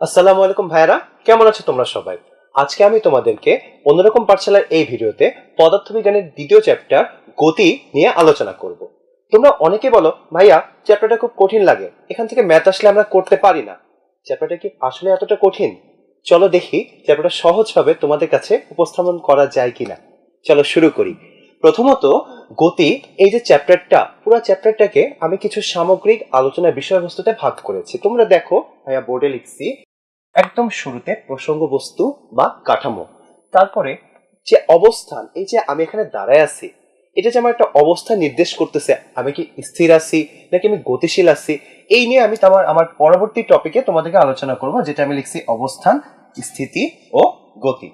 আসসালামু আলাইকুম ভাইয়ারা, কেমন আছো তোমরা সবাই? আজকে আমি তোমাদেরকে অন্যরকম পাঠশালার এই ভিডিওতে পদার্থবিজ্ঞানের দ্বিতীয় চ্যাপ্টার গতি নিয়ে আলোচনা করব। তোমরা অনেকে বলো, ভাইয়া, চ্যাপ্টারটা খুব কঠিন লাগে। এখান থেকে ম্যাথ আসলে আমরা করতে পারি না। চ্যাপ্টারটা কি আসলে এতটা কঠিন? চলো দেখি চ্যাপ্টারটা সহজভাবে তোমাদের কাছে উপস্থাপন করা যায় কিনা। চলো শুরু করি। প্রথমত, গতি, এই যে চ্যাপ্টারটা, পুরো চ্যাপ্টারটাকে আমি কিছু সামগ্রিক আলোচনার বিষয়বস্তুতে ভাগ করেছি। তোমরা দেখো, ভাইয়া বোর্ডে লিখছি, একদম শুরুতে প্রসঙ্গ বস্তু বা কাঠামো। তারপরে যে অবস্থান, এই যে আমি এখানে দাঁড়ায় আছি এটা যে আমার একটা অবস্থা নির্দেশ করতেছে, আমি কি স্থির আছি নাকি আমি গতিশীল আছি, এই নিয়ে আমি তোমার, আমার পরবর্তী টপিকে তোমাদেরকে আলোচনা করব, যেটা আমি লিখছি অবস্থান, স্থিতি ও গতি।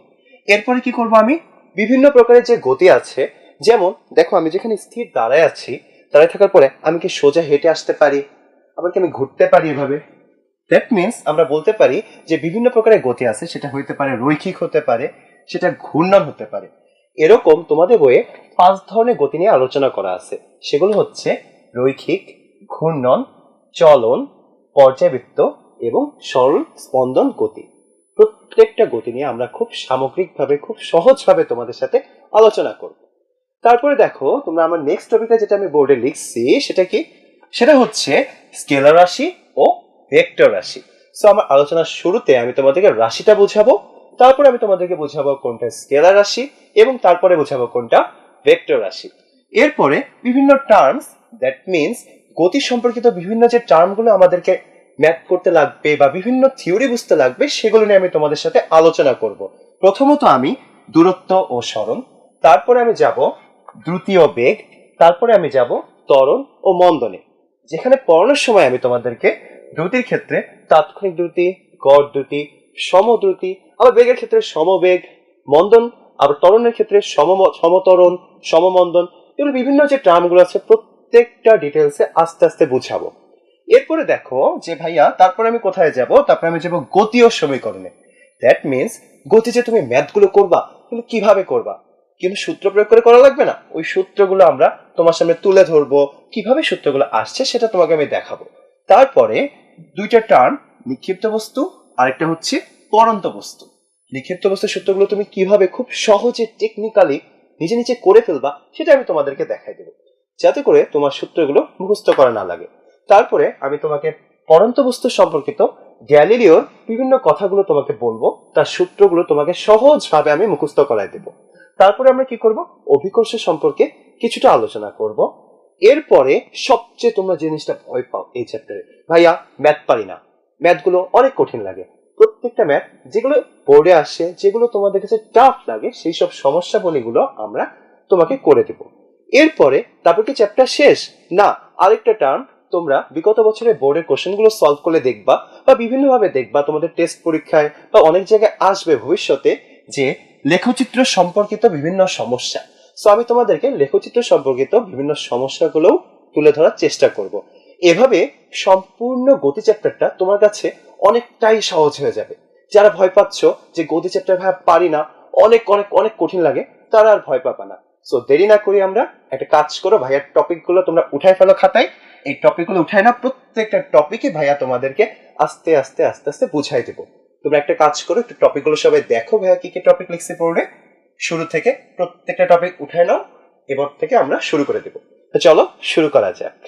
এরপরে কি করব আমি? বিভিন্ন প্রকারের যে গতি আছে, যেমন দেখো আমি যেখানে স্থির দাঁড়ায় আছি, দাঁড়ায় থাকার পরে আমি কি সোজা হেঁটে আসতে পারি? আবার কি আমি ঘুরতে পারি এভাবে? দ্যাট মিনস আমরা বলতে পারি যে বিভিন্ন প্রকারের গতি আছে, সেটা হইতে পারে রৈখিক হতে পারে, সেটা ঘূর্ণন হতে পারে। এরকম তোমাদের বইয়ে পাঁচ ধরনের গতি নিয়ে আলোচনা করা আছে। সেগুলো হচ্ছে রৈখিক, ঘূর্ণন, চলন পর্যাবৃত্ত এবং সরল স্পন্দন গতি। প্রত্যেকটা গতি নিয়ে আমরা খুব সামগ্রিকভাবে, খুব সহজভাবে তোমাদের সাথে আলোচনা করব। তারপরে দেখো, তোমরা আমার নেক্সট টপিকটা যেটা আমি বোর্ডে লিখছি, সেটা কি? সেটা হচ্ছে স্কেলার রাশি ও ভেক্টর রাশি। সো আমার আলোচনার শুরুতে আমি তোমাদেরকে রাশিটা বোঝাবো, তারপরে আমি তোমাদেরকে বোঝাবো কোনটা স্কেলার রাশি এবং তারপরে বোঝাবো কোনটা? ভেক্টর রাশি। এরপরে বিভিন্ন টার্মস দ্যাট মিনস গতি সম্পর্কিত বিভিন্ন যে টার্মগুলো আমাদেরকে ম্যাপ করতে লাগবে বা বিভিন্ন থিওরি বুঝতে লাগবে, সেগুলো নিয়ে আমি তোমাদের সাথে আলোচনা করব। প্রথমত আমি দূরত্ব ও সরণ, তারপরে আমি যাব দ্রুতীয় বেগ, তারপরে আমি যাব ত্বরণ ও মন্দনে। যেখানে পড়ানোর সময় আমি তোমাদেরকে দ্রুতির ক্ষেত্রে তাৎক্ষণিক দ্রুতি, গড় দ্রুতি, সমদ্রুতি, আবার বেগের ক্ষেত্রে সমবেগ, মন্দন আবার তরণের ক্ষেত্রে সম সমতরণ, সমমন্দন, এগুলো বিভিন্ন যে টার্মগুলো আছে প্রত্যেকটা ডিটেলসে আস্তে আস্তে বুঝাবো। এরপরে দেখো যে ভাইয়া, তারপরে আমি কোথায় যাব? তারপরে আমি যাব গতীয় সমীকরণে। দ্যাট মিনস গতি যে তুমি ম্যাথগুলো করবা কিন্তু কীভাবে করবা? কিন্তু সূত্র প্রয়োগ করে করা লাগবে না? ওই সূত্রগুলো আমরা তোমার সামনে তুলে ধরবো। কীভাবে সূত্রগুলো আসছে সেটা তোমাকে আমি দেখাবো। তারপরে দুইটা টার্ম নিক্ষিপ্ত বস্তু, আরেকটা হচ্ছে পরন্ত বস্তু। নিক্ষিপ্ত বস্তুর সূত্রগুলো তুমি কীভাবে খুব সহজে টেকনিক্যালি নিজে নিজে করে ফেলবা, সেটা আমি তোমাদেরকে দেখাই দেবো। যাতে করে তোমার সূত্রগুলো মুখস্থ করা না লাগে। তারপরে আমি তোমাকে পরন্ত বস্তু সম্পর্কিত গ্যালিলিওর বিভিন্ন কথাগুলো তোমাকে বলব, তার সূত্রগুলো তোমাকে সহজভাবে আমি মুখস্থ করাই দেবো। তারপরে আমরা কি করব? অভিকর্ষ সম্পর্কে কিছুটা আলোচনা করব। এরপরে সবচেয়ে তোমরা জিনিসটা ভয় পাও এই চ্যাপ্টারে ভাইয়া ম্যাথ পারি না। ম্যাথগুলো অনেক কঠিন লাগে। প্রত্যেকটা ম্যাথ, যেগুলো বোর্ডে আসে, যেগুলো তোমাদের কাছে টাফ লাগে, সেই সব সমস্যাবলীগুলো আমরা তোমাকে করে দেব। এরপরে, তারপর কি চ্যাপ্টার শেষ? না, আরেকটা টার্ম তোমরা বিগত বছরের বোর্ডের কোশ্চেনগুলো সলভ করে দেখবা, বা বিভিন্নভাবে দেখবা তোমাদের টেস্ট পরীক্ষায়, বা অনেক জায়গায় আসবে ভবিষ্যতে যে লেখচিত্র সম্পর্কিত বিভিন্ন সমস্যা। সো আমি তোমাদেরকে লেখচিত্র সম্পর্কিত বিভিন্ন সমস্যাগুলোও তুলে ধরার চেষ্টা করব। এভাবে সম্পূর্ণ গতি চ্যাপ্টারটা তোমার কাছে অনেকটাই সহজ হয়ে যাবে। যারা ভয় পাচ্ছ যে গতি চ্যাপ্টার ভাই পারি না, অনেক অনেক অনেক কঠিন লাগে, তারা আর ভয় পাবা না। সো দেরি না করি আমরা একটা কাজ করো ভাইয়ার টপিকগুলো তোমরা উঠাই ফেলো খাতায়। এই টপিকগুলো উঠাই না, প্রত্যেকটা টপিকে ভাইয়া তোমাদেরকে আস্তে আস্তে আস্তে আস্তে বুঝাই দেবো। তোমরা একটা কাজ করো, একটু টপিকগুলো সবাই দেখো ভাইয়া কি কি টপিক লিখছে পড়বে শুরু থেকে প্রত্যেকটা টপিক উঠায় নাও, এবার থেকে আমরা শুরু করে দেবো। চলো, শুরু করা যাক।